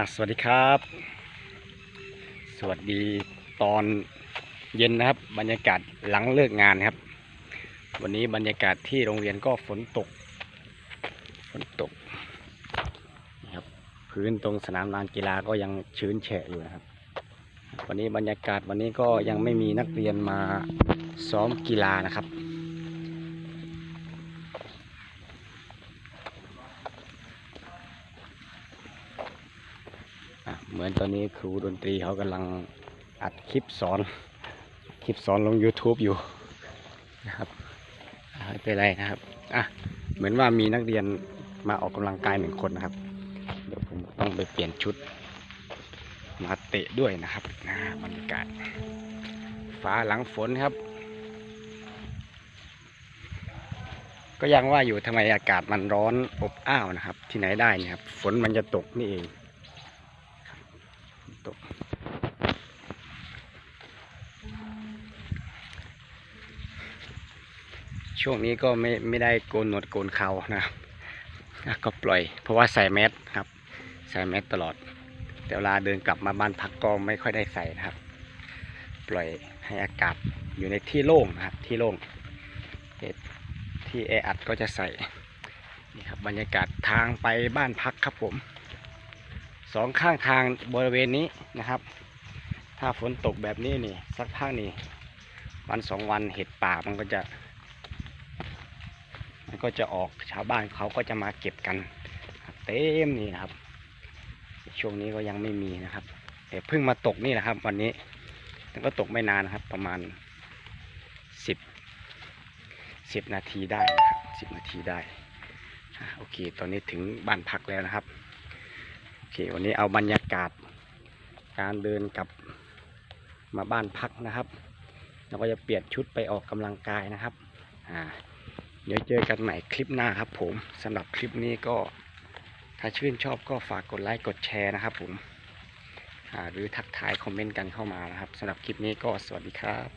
อะสวัสดีครับ สวัสดีตอนเย็นนะครับ บรรยากาศหลังเลิกงานครับ วันนี้บรรยากาศที่โรงเรียนก็ฝนตก ฝนตกนะครับพื้นตรงสนามลานกีฬาก็ยังชื้นแฉะอยู่นะครับ วันนี้บรรยากาศวันนี้ก็ยังไม่มีนักเรียนมาซ้อมกีฬานะครับ เหมือนตอนนี้ครูดนตรีเขากำลังอัดคลิปสอน คลิปสอนลง YouTube อยู่นะครับไม่เป็นไรนะครับอะเหมือนว่ามีนักเรียนมาออกกำลังกายหนึ่งคนนะครับ เดี๋ยวผมต้องไปเปลี่ยนชุด มาเตะด้วยนะครับอ่าบรรยากาศฟ้าหลังฝนครับ ก็ยังว่าอยู่ทำไมอากาศมันร้อนอบอ้าวนะครับ ที่ไหนได้เนะครับ ฝนมันจะตกนี่เอง ตก ช่วงนี้ก็ไม่ไม่ได้โกนหนวดโกนเขานะครับก็ปล่อย เพราะว่าใส่แมสครับ ใส่แมสตลอด แต่เวลาเดินกลับมาบ้านพักก็ไม่ค่อยได้ใส่นะครับ ปล่อยให้อากาศอยู่ในที่โล่งนะครับ ที่โล่งที่แออัดก็จะใส่นี่ครับบรรยากาศทางไปบ้านพักครับผม สองข้างทางบริเวณนี้นะครับ ถ้าฝนตกแบบนี้นี่สักพักนี่วันสองวันเห็ดป่ามันก็จะ มันก็จะออกชาวบ้านเขาก็จะมาเก็บกัน เต็มนี่นะครับ ช่วงนี้ก็ยังไม่มีนะครับแต่เพิ่งมาตกนี่แหละครับ วันนี้แต่ก็ตกไม่นานนครับ ประมาณสิบสิบนาทีได้นะครับสิบนาทีได้โอเค ตอนนี้ถึงบ้านพักแล้วนะครับ อเควันนี้เอาบรรยากาศ การเดินกลับมาบ้านพักนะครับแล้วก็จะเปลี่ยนชุดไปออกกำลังกายนะครับอ่าเดี๋ยวเจอกันใหม่คลิปหน้าครับผมสำหรับคลิปนี้ก็ถ้าชื่นชอบก็ฝากกดไลค์กดแชร์นะครับผมอ่าหรือทักทายคอมเมนต์กันเข้ามานะครับสำหรับคลิปนี้ก็สวัสดีครับ